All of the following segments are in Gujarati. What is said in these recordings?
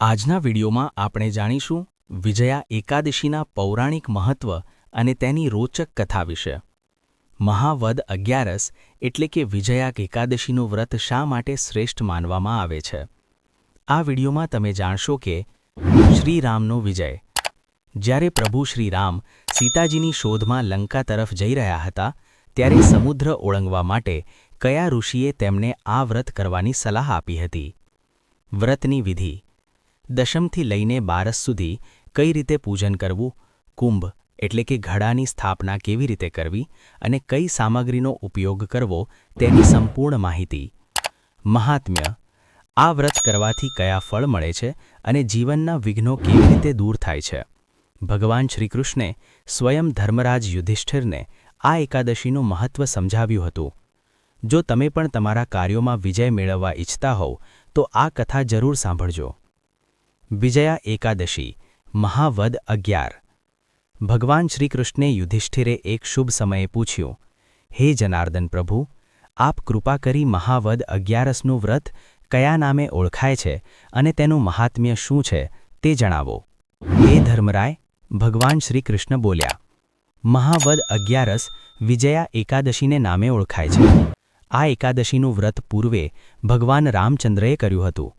આજના વિડીયોમાં આપણે જાણીશું વિજયા એકાદશીના પૌરાણિક મહત્વ અને તેની રોચક કથા વિશે. મહાવદ અગિયારસ એટલે કે વિજયા એકાદશીનું વ્રત શા માટે શ્રેષ્ઠ માનવામાં આવે છે? આ વિડીયોમાં તમે જાણશો કે શ્રીરામનો વિજય. જ્યારે પ્રભુ શ્રીરામ સીતાજીની શોધમાં લંકા તરફ જઈ રહ્યા હતા, ત્યારે સમુદ્ર ઓળંગવા માટે કયા ઋષિએ તેમને આ વ્રત કરવાની સલાહ આપી હતી? વ્રતની વિધિ. દશમથી લઈને બારસ સુધી કઈ રીતે પૂજન કરવું, કુંભ એટલે કે ઘડાની સ્થાપના કેવી રીતે કરવી અને કઈ સામગ્રીનો ઉપયોગ કરવો તેની સંપૂર્ણ માહિતી. મહાત્મ્ય, આ વ્રત કરવાથી કયા ફળ મળે છે અને જીવનના વિઘ્નો કેવી રીતે દૂર થાય છે? ભગવાન શ્રીકૃષ્ણે સ્વયં ધર્મરાજ યુધિષ્ઠિરને આ એકાદશીનું મહત્વ સમજાવ્યું હતું. જો તમે પણ તમારા કાર્યોમાં વિજય મેળવવા ઈચ્છતા હોવ, તો આ કથા જરૂર સાંભળજો. વિજયા એકાદશી, મહાવદ અગિયાર. ભગવાન શ્રીકૃષ્ણે યુધિષ્ઠિરે એક શુભ સમયે પૂછ્યું, હે જનાર્દન પ્રભુ, આપ કૃપા કરી મહાવદ અગિયારસનું વ્રત કયા નામે ઓળખાય છે અને તેનું મહાત્મ્ય શું છે તે જણાવો. હે ધર્મરાય, ભગવાન શ્રીકૃષ્ણ બોલ્યા, મહાવદ અગિયારસ વિજયા એકાદશીને નામે ઓળખાય છે. આ એકાદશીનું વ્રત પૂર્વે ભગવાન રામચંદ્રએ કર્યું હતું.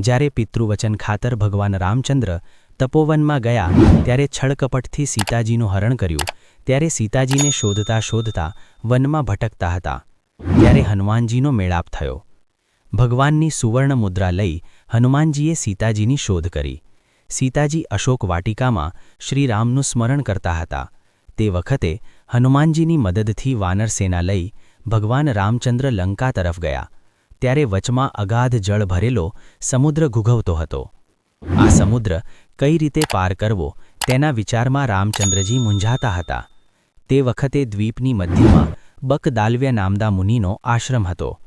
જ્યારે પિતૃવચન ખાતર ભગવાન રામચંદ્ર તપોવનમાં ગયા ત્યારે છળકપટથી સીતાજીનું હરણ કર્યું. ત્યારે સીતાજીને શોધતા શોધતા વનમાં ભટકતા હતા. ત્યારે હનુમાનજીનો મેળાપ થયો. ભગવાનની સુવર્ણ મુદ્રા લઈ હનુમાનજીએ સીતાજીની શોધ કરી. સીતાજી અશોક વાટિકામાં શ્રીરામનું સ્મરણ કરતા હતા. તે વખતે હનુમાનજીની મદદથી વાનરસેના લઈ ભગવાન રામચંદ્ર લંકા તરફ ગયા. ત્યારે વચમાં અગાધ જળ ભરેલો સમુદ્ર ઘૂઘવતો હતો. આ સમુદ્ર કઈ રીતે પાર કરવો તેના વિચારમાં રામચંદ્રજી મૂંઝાતા હતા. તે વખતે દ્વીપની મધ્યમાં બકદાલવ્ય નામદા મુનિનો આશ્રમ હતો.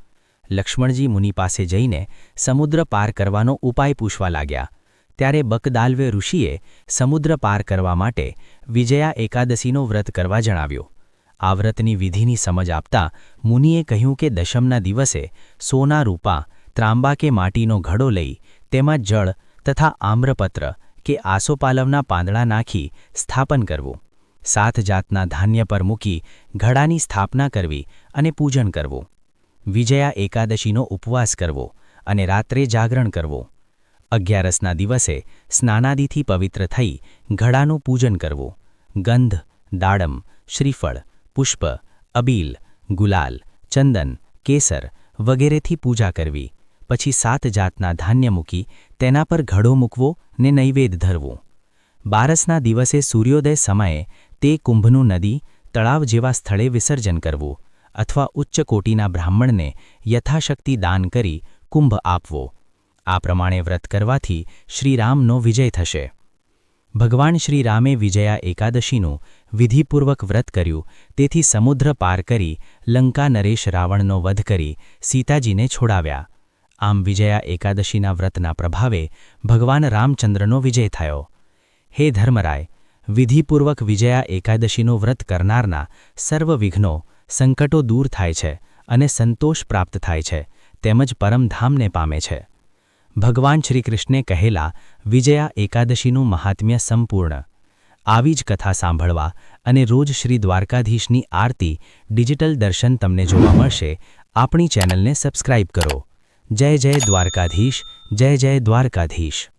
લક્ષ્મણજી મુનિ પાસે જઈને સમુદ્ર પાર કરવાનો ઉપાય પૂછવા લાગ્યા. ત્યારે બકદાલવ્ય ઋષિએ સમુદ્ર પાર કરવા માટે વિજયા એકાદશીનો વ્રત કરવા જણાવ્યું. આ વિધિની સમજ આપતા મુનિએ કહ્યું કે દશમના દિવસે સોના રૂપા, ત્રાંબા કે માટીનો ઘડો લઈ તેમાં જળ તથા આમ્રપત્ર કે આસોપાલવના પાંદડા નાખી સ્થાપન કરવું. સાત જાતના ધાન્ય પર મૂકી ઘડાની સ્થાપના કરવી અને પૂજન કરવું. વિજયા એકાદશીનો ઉપવાસ કરવો અને રાત્રે જાગરણ કરવો. અગિયારસના દિવસે સ્નાનાદિથી પવિત્ર થઈ ઘડાનું પૂજન કરવું. ગંધ, દાડમ, શ્રીફળ પુષ્પ, અબીલ, ગુલાલ, ચંદન, કેસર વગેરેથી પૂજા કરવી, પછી સાત જાતના ધાન્ય મૂકી તેના પર ઘડો મૂકવો ને નૈવેદ ધરવું. બારસના દિવસે સૂર્યોદય સમયે તે કુંભનું નદી, તળાવ જેવા સ્થળે વિસર્જન કરવું અથવા ઉચ્ચ કોટીના બ્રાહ્મણને યથાશક્તિ દાન કરી કુંભ આપવો. આ પ્રમાણે વ્રત કરવાથી શ્રીરામનો વિજય થશે. ભગવાન શ્રીરામે વિજયા એકાદશીનું વિધિપૂર્વક વ્રત કર્યું, તેથી સમુદ્ર પાર કરી લંકા નરેશ રાવણનો વધ કરી સીતાજીને છોડાવ્યા. આમ વિજયા એકાદશીના વ્રતના પ્રભાવે ભગવાન રામચંદ્રનો વિજય થયો. હે ધર્મરાય, વિધિપૂર્વક વિજયા એકાદશીનું વ્રત કરનારના સર્વ વિઘ્નો સંકટો દૂર થાય છે અને સંતોષ પ્રાપ્ત થાય છે, તેમજ પરમધામને પામે છે. ભગવાન શ્રીકૃષ્ણે કહેલા, વિજયા એકાદશીનું મહાત્મ્ય સંપૂર્ણ. આવી જ કથા સાંભળવા અને રોજ શ્રી દ્વારકાધીશની આરતી, ડિજિટલ દર્શન તમને જોવા મળશે, આપણી ચેનલને સબસ્ક્રાઇબ કરો. જય જય દ્વારકાધીશ, જય જય દ્વારકાધીશ.